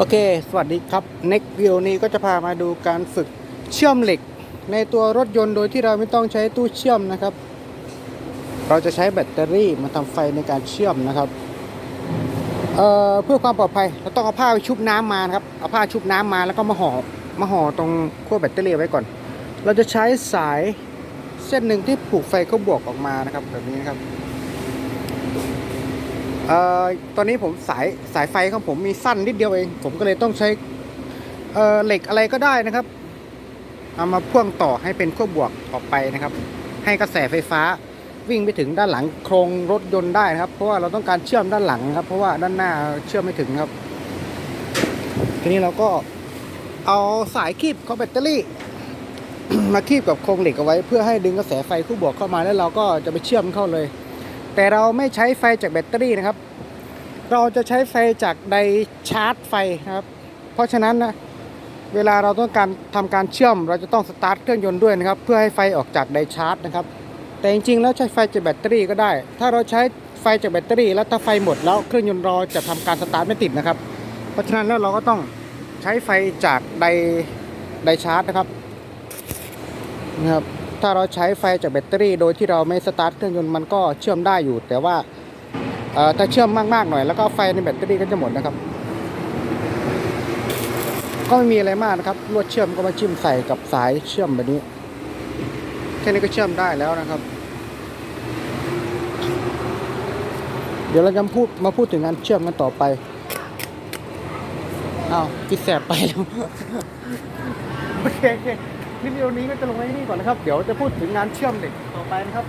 โอเค สวัสดีครับ next video นี้ก็จะพามาดูการฝึกเชื่อมเหล็ก ในตัวรถยนต์โดยที่เราไม่ต้องใช้ตู้เชื่อมนะครับ เราจะใช้แบตเตอรี่มาทำไฟในการเชื่อมนะครับเอ่อเพื่อความปลอดภัยเราต้องเอาผ้าไปชุบน้ำมาครับเอาผ้าชุบน้ำมาแล้วก็มาห่อมาห่อตรงขั้วแบตเตอรี่ไว้ก่อน เราจะใช้สายเส้นหนึ่งที่ผูกไฟเข้าบวกออกมานะครับ แบบนี้นครับ เอ่อตอนนี้ผมสายสายไฟของผมมีสั้นนิดเดียวเอง ผมก็เลยต้องใช้เอ่อเหล็กอะไรก็ได้นะครับ เอามาพ่วงต่อให้เป็นขั้วบวกออกไปนะครับ ให้กระแสไฟฟ้าวิ่งไปถึงด้านหลังโครงรถยนต์ได้นะครับ เพราะว่าเราต้องการเชื่อมด้านหลังครับ เพราะว่าด้านหน้าเชื่อมไม่ถึงครับ ทีนี้เราก็เอาสายคีบของแบตเตอรี่ มาคีบกับโครงเหล็กเอาไว้ เพื่อให้ดึงกระแสไฟคู่บวกเข้ามาแล้วเราก็จะไปเชื่อมเข้าเลย แต่เราไม่ใช้ไฟจากแบตเตอรี่นะครับ เราจะใช้ไฟจากไดชาร์จไฟนะครับ เพราะฉะนั้นนะเวลาเราต้องการทำการเชื่อม เราจะต้องสตาร์ทเครื่องยนต์ด้วยนะครับ เพื่อให้ไฟออกจากไดชาร์จนะครับ แต่จริงๆแล้วใช้ไฟจากแบตเตอรี่ก็ได้ ถ้าเราใช้ไฟจากแบตเตอรี่ แล้วถ้าไฟหมดแล้วเครื่องยนต์เราจะทำการสตาร์ทไม่ติดนะครับ เพราะฉะนั้นแล้วเราก็ต้องใช้ไฟจากไดไดชาร์จนะครับนะครับ ถ้าเราใช้ไฟจากแบตเตอรี่ โดยที่เราไม่สตาร์ทเครื่องยนต์มันก็เชื่อมได้อยู่ แต่ว่าถ้าเชื่อมมากๆหน่อย แล้วก็ไฟในแบตเตอรี่ก็จะหมดนะครับ ก็ไม่มีอะไรมากนะครับลวดเชื่อมก็มาจิ้มใส่กับสายเชื่อมแบบนี้แค่นี้ก็เชื่อมได้แล้วนะครับ เดี๋ยวเราจะพูดมาพูดถึงงานเชื่อมกันต่อไปอ้าวกิดแสบไปแล้วโอเค คลิปวิดีโอนี้ก็จะลงไว้ที่นี่ก่อนนะครับ เดี๋ยวจะพูดถึงงานเชื่อมเหล็กต่อไปนะครับ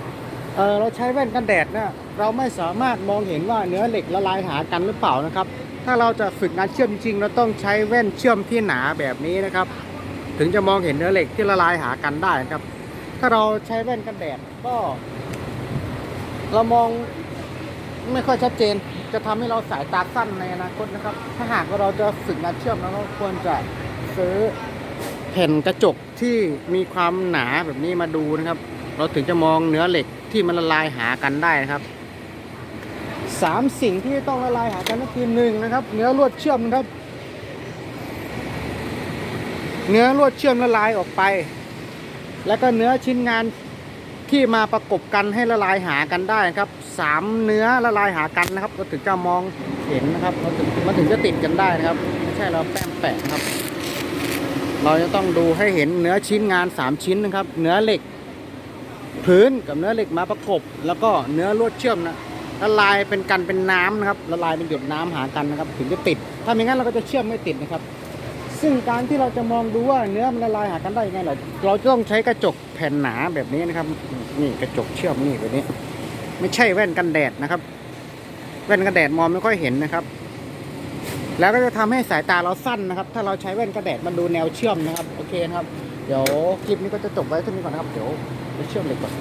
เออเราใช้แว่นกันแดดเนี่ยเราไม่สามารถมองเห็นว่าเนื้อเหล็กละลายหากันหรือเปล่านะครับ ถ้าเราจะฝึกงานเชื่อมจริงๆเราต้องใช้แว่นเชื่อมที่หนาแบบนี้นะครับ ถึงจะมองเห็นเนื้อเหล็กที่ละลายหากันได้นะครับ ถ้าเราใช้แว่นกันแดดก็ เรามองไม่ค่อยชัดเจน จะทำให้เราสายตาสั้นในอนาคตนะครับ ถ้าหากว่าเราจะฝึกงานเชื่อมเราก็ควรจะซื้อ แผ่นกระจกที่มีความหนาแบบนี้มาดูนะครับ เราถึงจะมองเนื้อเหล็กที่มันละลายหากันได้นะครับสามสิ่งที่ต้องละลายหากันก็คือหนึ่งนะครับ เนื้อลวดเชื่อมนะครับ เนื้อลวดเชื่อมละลายออกไป แล้วก็เนื้อชิ้นงานที่มาประกบกันให้ละลายหากันได้ครับสามเนื้อละลายหากันนะครับ เราถึงจะมองเห็นนะครับ เราถึงมันถึงจะติดกันได้นะครับ ไม่ใช่เราแป้งแปะนะครับ เราจะต้องดูให้เห็นเนื้อชิ้นงาน 3 ชิ้นนะครับ เนื้อเหล็ก พื้นกับเนื้อเหล็กมาประกบ แล้วก็เนื้อลวดเชื่อมนะละลายเป็นกันเป็นน้ำนะครับละลายเป็นหยดน้ำหากันนะครับ ถึงจะติด ถ้าไม่งั้นเราก็จะเชื่อมไม่ติดนะครับ ซึ่งการที่เราจะมองดูว่าเนื้อมันละลายหากันได้ยังไงเราเราจะต้องใช้กระจกแผ่นหนาแบบนี้นะครับ นี่กระจกเชื่อมนี่แบบนี้ ไม่ใช่แว่นกันแดดนะครับ แว่นกันแดดมองไม่ค่อยเห็นนะครับ แล้วก็จะทำให้สายตาเราสั้นนะครับ ถ้าเราใช้แว่นกันแดดมันดูแนวเชื่อมนะครับ โอเคนะครับ เดี๋ยวคลิปนี้ก็จะจบไว้เท่านี้ก่อนนะครับ เดี๋ยวไปเชื่อมเหล็กก่อน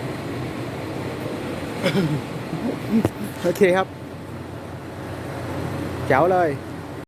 โอเคครับ แจ๋วเลย